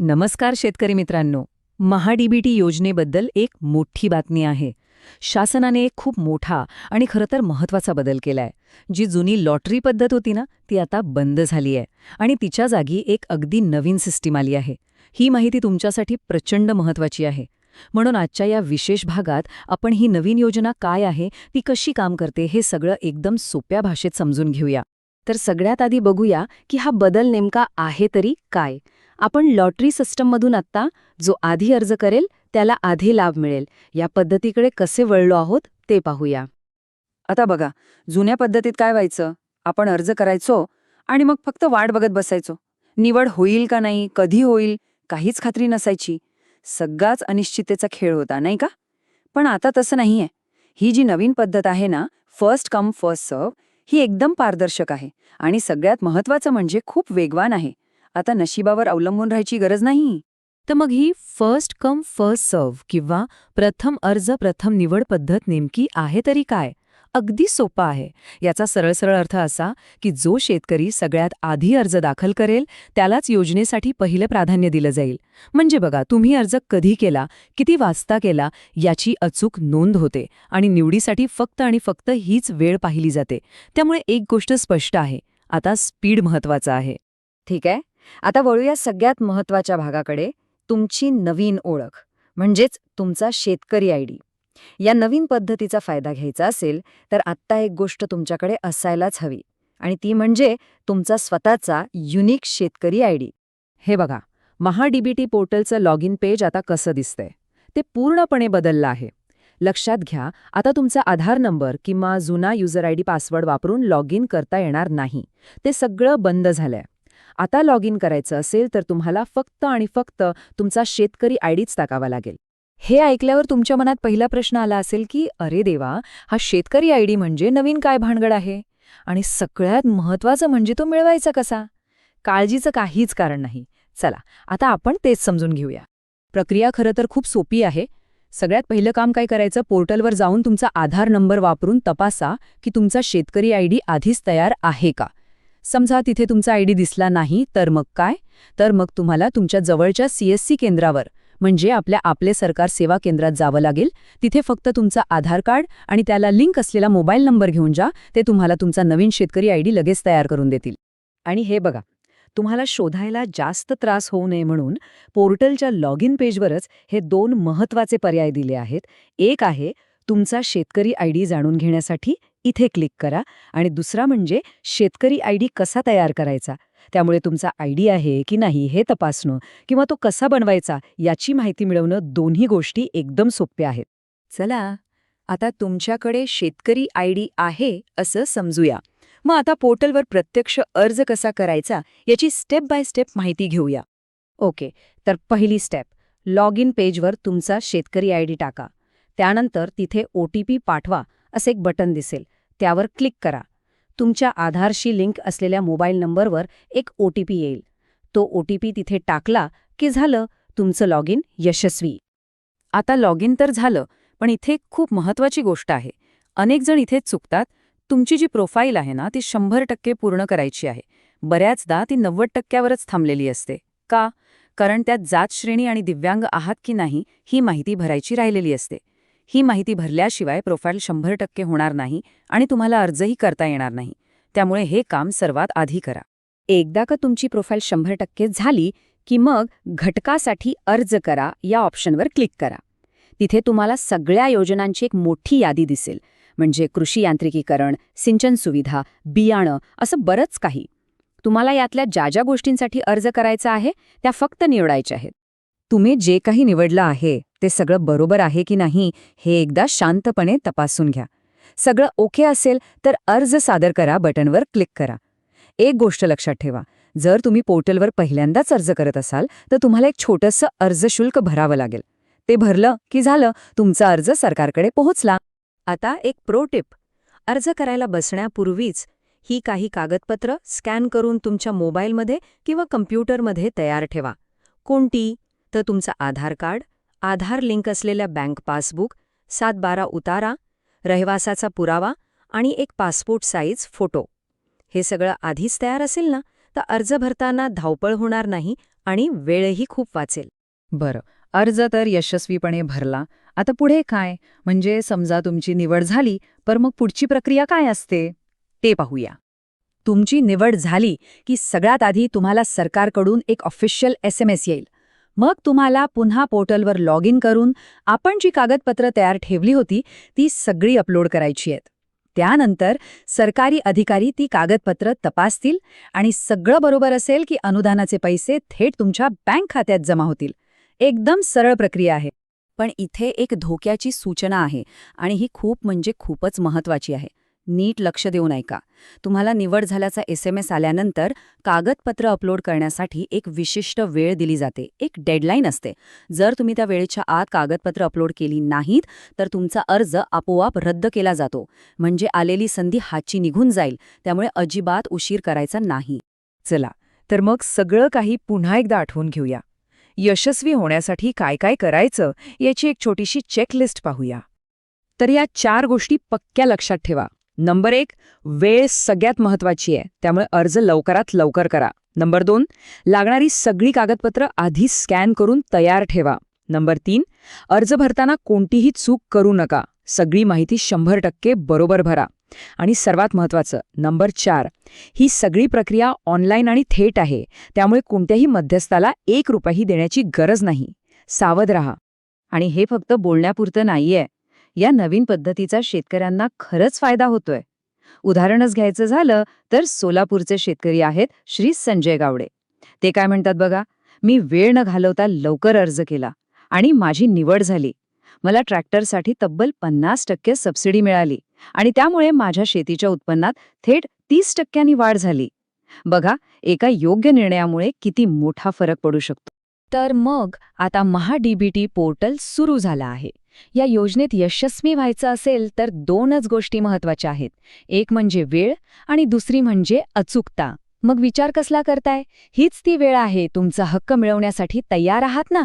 नमस्कार शेतकरी मित्रांनो. महाडीबीटी योजनेबद्दल एक मोठी बातमी आहे. शासनाने एक खूप मोठा आणि खरं तर महत्त्वाचा बदल केलाय. जी जुनी लॉटरी पद्धत होती ना ती आता बंद झाली आहे. आणि तिच्या जागी एक अगदी नवीन सिस्टीम आली आहे. ही माहिती तुमच्यासाठी प्रचंड महत्वाची आहे. म्हणून आजच्या या विशेष भागात आपण ही नवीन योजना काय आहे ती कशी काम करते हे सगळं एकदम सोप्या भाषेत समजून घेऊया. तर सगळ्यात आधी बघूया की हा बदल नेमका आहे तरी काय. आपण लॉटरी सिस्टममधून आत्ता जो आधी अर्ज करेल त्याला आधी लाभ मिळेल. या पद्धतीकडे कसे वळलो आहोत ते पाहूया. आता बघा जुन्या पद्धतीत काय व्हायचं? आपण अर्ज करायचो आणि मग फक्त वाट बघत बसायचो. निवड होईल का नाही कधी होईल काहीच खात्री नसायची. सगळाच अनिश्चितेचा खेळ होता नाही का? पण आता तसं नाहीये. ही जी नवीन पद्धत आहे ना फर्स्ट कम फर्स्ट सर्व ही एकदम पारदर्शक आहे आणि सगळ्यात महत्वाचं म्हणजे खूप वेगवान आहे. आता नशिबावर अवलंबून राहायची गरज नाही. तर मग ही फर्स्ट कम फर्स्ट सर्व किंवा प्रथम अर्ज प्रथम निवड पद्धत नेमकी आहे तरी काय? अगदी सोपा आहे. याचा सरळ सरळ अर्थ असा की जो शेतकरी सगळ्यात आधी अर्ज दाखल करेल त्यालाच योजनेसाठी पहिलं प्राधान्य दिलं जाईल. म्हणजे बघा तुम्ही अर्ज कधी केला किती वाजता केला याची अचूक नोंद होते आणि निवडीसाठी फक्त आणि फक्त हीच वेळ पाहिली जाते. त्यामुळे एक गोष्ट स्पष्ट आहे आता स्पीड महत्त्वाचा आहे. ठीक आहे. आता वळूया सगळ्यात महत्त्वाच्या भागाकडे. तुमची नवीन ओळख म्हणजेच तुमचा शेतकरी आयडी या नवीन पद्धतीचा फायदा घ्यायचा असेल तर आत्ता एक गोष्ट तुमच्याकडे असायलाच हवी. आणि ती म्हणजे तुमचा स्वतःचा युनिक शेतकरी आयडी हे बघा महाडीबीटी पोर्टलचं लॉग इन पेज आता कसं दिसतंय? ते पूर्णपणे बदललं आहे. लक्षात घ्या आता तुमचा आधार नंबर किंवा जुना युजर आयडी पासवर्ड वापरून लॉग इन करता येणार नाही. ते सगळं बंद झालंय. आता लॉग इन करायचं असेल तर तुम्हाला फक्त आणि फक्त तुमचा शेतकरी आयडीच टाकावा लागेल. हे ऐकल्यावर तुमच्या मनात पहिला प्रश्न आला असेल की अरे देवा हा शेतकरी आयडी म्हणजे नवीन काय भानगड आहे? आणि सगळ्यात महत्वाचं म्हणजे तो मिळवायचा कसा? काळजीचं काहीच कारण नाही. चला आता आपण तेच समजून घेऊया. प्रक्रिया खरं तर खूप सोपी आहे. सगळ्यात पहिलं काम काय करायचं? पोर्टलवर जाऊन तुमचा आधार नंबर वापरून तपासा की तुमचा शेतकरी आयडी आधीच तयार आहे का? समजा तिथे तुमचा आयडी दिसला नाही तर मग काय? तर मग तुम्हाला तुमच्या जवळच्या सीएससी केंद्रावर म्हणजे आपल्या आपले सरकार सेवा केंद्रात जावं लागेल. तिथे फक्त तुमचा आधार कार्ड आणि त्याला लिंक असलेला मोबाईल नंबर घेऊन जा. ते तुम्हाला तुमचा नवीन शेतकरी आयडी लगेच तयार करून देतील. आणि हे बघा तुम्हाला शोधायला जास्त त्रास होऊ नये म्हणून पोर्टलच्या लॉग इन पेजवरच हे दोन महत्त्वाचे पर्याय दिले आहेत. एक आहे तुमचा शेतकरी आयडी जाणून घेण्यासाठी इथे क्लिक करा आणि दुसरा म्हणजे शेतकरी आयडी कसा तयार करायचा. त्यामुळे तुमचा आयडी आहे की नाही हे तपासणं किंवा तो कसा बनवायचा याची माहिती मिळवणं दोन्ही गोष्टी एकदम सोप्या आहेत. चला आता तुमच्याकडे शेतकरी आयडी आहे असं समजूया. मग आता पोर्टलवर प्रत्यक्ष अर्ज कसा करायचा याची स्टेप बाय स्टेप माहिती घेऊया. ओके तर पहिली स्टेप लॉग इन पेजवर तुमचा शेतकरी आयडी टाका. त्यानंतर तिथे ओ टी पी पाठवा असं एक बटन दिसेल. त्यावर क्लिक करा. तुमच्या आधारशी लिंक असलेल्या मोबाईल नंबरवर एक ओ येईल. तो ओ तिथे टाकला की झालं तुमचं लॉग इन यशस्वी. आता लॉग इन तर झालं पण इथे खूप महत्वाची गोष्ट आहे. अनेक जण चुकतात. तुमची जी प्रोफाईल आहे ना ती शंभर टक्के पूर्ण करायची आहे. बऱ्याचदा ती नव्वद टक्क्यावरच थांबलेली असते. का? कारण त्यात जात श्रेणी आणि दिव्यांग आहात की नाही ही माहिती भरायची राहिलेली असते. ही माहिती भरल्याशिवाय प्रोफाईल शंभर टक्के होणार नाही आणि तुम्हाला अर्जही करता येणार नाही. त्यामुळे हे काम सर्वात आधी करा. एकदा का तुमची प्रोफाईल शंभर टक्के झाली की मग घटकासाठी अर्ज करा या ऑप्शनवर क्लिक करा. तिथे तुम्हाला सगळ्या योजनांची एक मोठी यादी दिसेल म्हणजे कृषी यांत्रिकीकरण सिंचन सुविधा बियाणं असं बरंच काही. तुम्हाला यातल्या ज्या ज्या गोष्टींसाठी अर्ज करायचा आहे त्या फक्त निवडायच्या आहेत. तुम्ही जे काही निवडलं आहे ते सगळं बरोबर आहे की नाही हे एकदा शांतपणे तपासून घ्या. सगळं ओके असेल तर अर्ज सादर करा बटनवर क्लिक करा. एक गोष्ट लक्षात ठेवा जर तुम्ही पोर्टलवर पहिल्यांदाच अर्ज करत असाल तर तुम्हाला एक छोटंसं अर्ज शुल्क भरावं लागेल. ते भरलं की झालं तुमचा अर्ज सरकारकडे पोहोचला. आता एक प्रो टिप अर्ज करायला बसण्यापूर्वीच ही काही कागदपत्र स्कॅन करून तुमच्या मोबाईलमध्ये किंवा कम्प्युटरमध्ये तयार ठेवा. कोणती? तर तुमचं आधार कार्ड आधार लिंक असलेल्या बँक पासबुक सात बारा उतारा रहिवासाचा पुरावा आणि एक पासपोर्ट साईज फोटो. हे सगळं आधीच तयार असेल ना? तर अर्ज भरताना धावपळ होणार नाही आणि वेळही खूप वाचेल. बरं अर्ज तर यशस्वीपणे भरला. आता पुढे काय? म्हणजे समजा तुमची निवड झाली पर मग पुढची प्रक्रिया काय असते? ते पाहूया. तुमची निवड झाली की सगळ्यात आधी तुम्हाला सरकारकडून एक ऑफिशियल एस एम एस येईल. मग तुम्हाला पुन्हा पोर्टलवर लॉग इन करून आपण जी कागदपत्र तयार ठेवली होती ती सगळी अपलोड करायची आहेत. त्यानंतर सरकारी अधिकारी ती कागदपत्र तपासतील आणि सगळं बरोबर असेल की अनुदानाचे पैसे थेट तुमच्या बँक खात्यात जमा होतील. एकदम सरळ प्रक्रिया आहे. पण इथे एक धोक्याची सूचना आहे आणि ही खूप म्हणजे खूपच महत्वाची आहे. नीट लक्ष देऊन ऐका. तुम्हाला निवड झाल्याचा एस एम एस आल्यानंतर कागदपत्र अपलोड करण्यासाठी एक विशिष्ट वेळ दिली जाते. एक डेडलाईन असते. जर तुम्ही त्या वेळेच्या आत कागदपत्र अपलोड केली नाहीत तर तुमचा अर्ज आपोआप रद्द केला जातो. म्हणजे आलेली संधी हातची निघून जाईल. त्यामुळे अजिबात उशीर करायचा नाही. चला तर मग सगळं काही पुन्हा एकदा आठवून घेऊया. यशस्वी होण्यासाठी काय काय करायचं याची एक छोटीशी चेकलिस्ट पाहूया. तर या चार गोष्टी पक्क्या लक्षात ठेवा. नंबर एक वेळ सगळ्यात महत्वाची आहे. त्यामुळे अर्ज लवकरात लवकर करा. नंबर दोन लागणारी सगळी कागदपत्र आधी स्कॅन करून तयार ठेवा. नंबर तीन अर्ज भरताना कोणतीही चूक करू नका. सगळी माहिती शंभर टक्के बरोबर भरा. आणि सर्वात महत्वाचं नंबर चार ही सगळी प्रक्रिया ऑनलाईन आणि थेट आहे. त्यामुळे कोणत्याही मध्यस्थाला एक रुपयाही देण्याची गरज नाही. सावध रहा. आणि हे फक्त बोलण्यापुरतं नाहीये. या नवीन पद्धतीचा शेतकऱ्यांना खरंच फायदा होतोय. उदाहरणच घ्यायचं झालं तर सोलापूरचे शेतकरी आहेत श्री संजय गावडे. ते काय म्हणतात बघा मी वेळ न घालवता लवकर अर्ज केला आणि माझी निवड झाली. मला ट्रॅक्टरसाठी तब्बल पन्नास टक्के सबसिडी मिळाली आणि त्यामुळे माझ्या शेतीच्या उत्पन्नात थेट तीस टक्क्यांनी वाढ झाली. बघा एका योग्य निर्णयामुळे किती मोठा फरक पडू शकतो. तर मग आता महाडीबीटी पोर्टल सुरू झालं आहे. या योजनेत यशस्वी व्हायचं असेल तर दोनच गोष्टी महत्त्वाच्या आहेत. एक म्हणजे वेळ आणि दुसरी म्हणजे अचूकता. मग विचार कसला करताय? हीच ती वेळ आहे. तुमचा हक्क मिळवण्यासाठी तयार आहात ना?